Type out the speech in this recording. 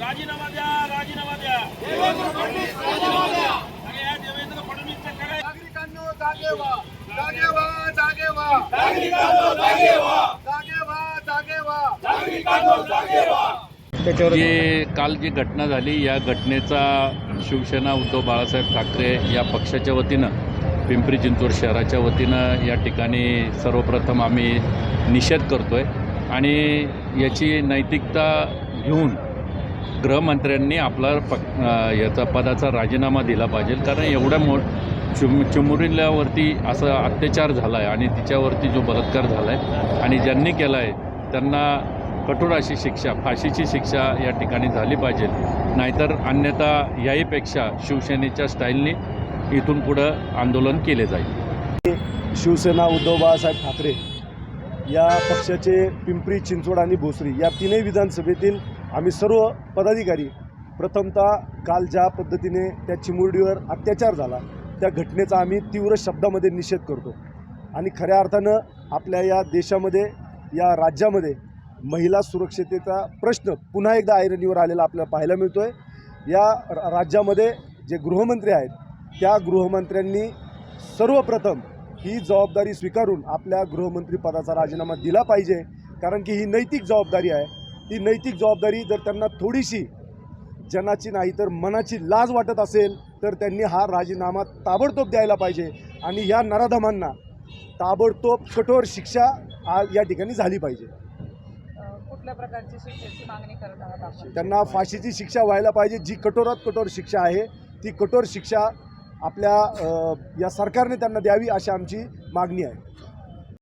राजीनामा द्या राजीनामा द्या. अरे या देवेंद्र फडणवीसचं काय नागरिकांनो जागे व्हा जागे व्हा जागे व्हा नागरिकांनो जागे व्हा जागे व्हा जागे व्हा जे काल जी घटना झाली या घटनेचा शिवसेना उद्धव बाळासाहेब ठाकरे या पक्षाच्या वतीनं पिंपरी चिंचवड शहराच्या वतीनं या ठिकाणी सर्वप्रथम आम्ही निषेध करतो आहे आणि याची नैतिकता घेऊन गृहमंत्र्यांनी आपला प याचा पदाचा राजीनामा दिला पाहिजे. कारण एवढ्या मो चिम चिमुरील्यावरती असा अत्याचार झाला आहे आणि तिच्यावरती जो बलात्कार झाला आहे आणि ज्यांनी केला आहे त्यांना कठोर अशी शिक्षा फाशीची शिक्षा या ठिकाणी झाली पाहिजे. नाहीतर अन्यथा याहीपेक्षा शिवसेनेच्या स्टाईलनी इथून पुढं आंदोलन केले जाईल. शिवसेना उद्धव बाळासाहेब ठाकरे या पक्षाचे पिंपरी चिंचवड आणि भोसरी या तीनही विधानसभेतील आम्ही सर्व पदाधिकारी प्रथमतः काल ज्या पद्धतीने त्या चिमुरडीवर अत्याचार झाला त्या घटनेचा आम्ही तीव्र शब्दामध्ये निषेध करतो. आणि खऱ्या अर्थानं आपल्या या देशामध्ये या राज्यामध्ये महिला सुरक्षतेचा प्रश्न पुन्हा एकदा ऐरणीवर आलेला आपल्याला पाहायला मिळतो आहे या राज्यामध्ये जे गृहमंत्री आहेत त्या गृहमंत्र्यांनी सर्वप्रथम ही जबाबदारी स्वीकारून आपल्या गृहमंत्री पदाचा राजीनामा दिला पाहिजे. कारण की ही नैतिक जबाबदारी आहे. ती नैतिक जबाबदारी जर त्यांना थोडीशी जनाची नाही तर मनाची लाज वाटत असेल तर त्यांनी हा राजीनामा ताबडतोब द्यायला पाहिजे. आणि ह्या नराधमांना ताबडतोब कठोर शिक्षा या ठिकाणी झाली पाहिजे. कुठल्या प्रकारची शिक्षेची मागणी करत आहात त्यांना फाशीची शिक्षा व्हायला पाहिजे. जी कठोरात कठोर शिक्षा आहे ती कठोर शिक्षा आपल्या या सरकारने त्यांना द्यावी अशी आमची मागणी आहे.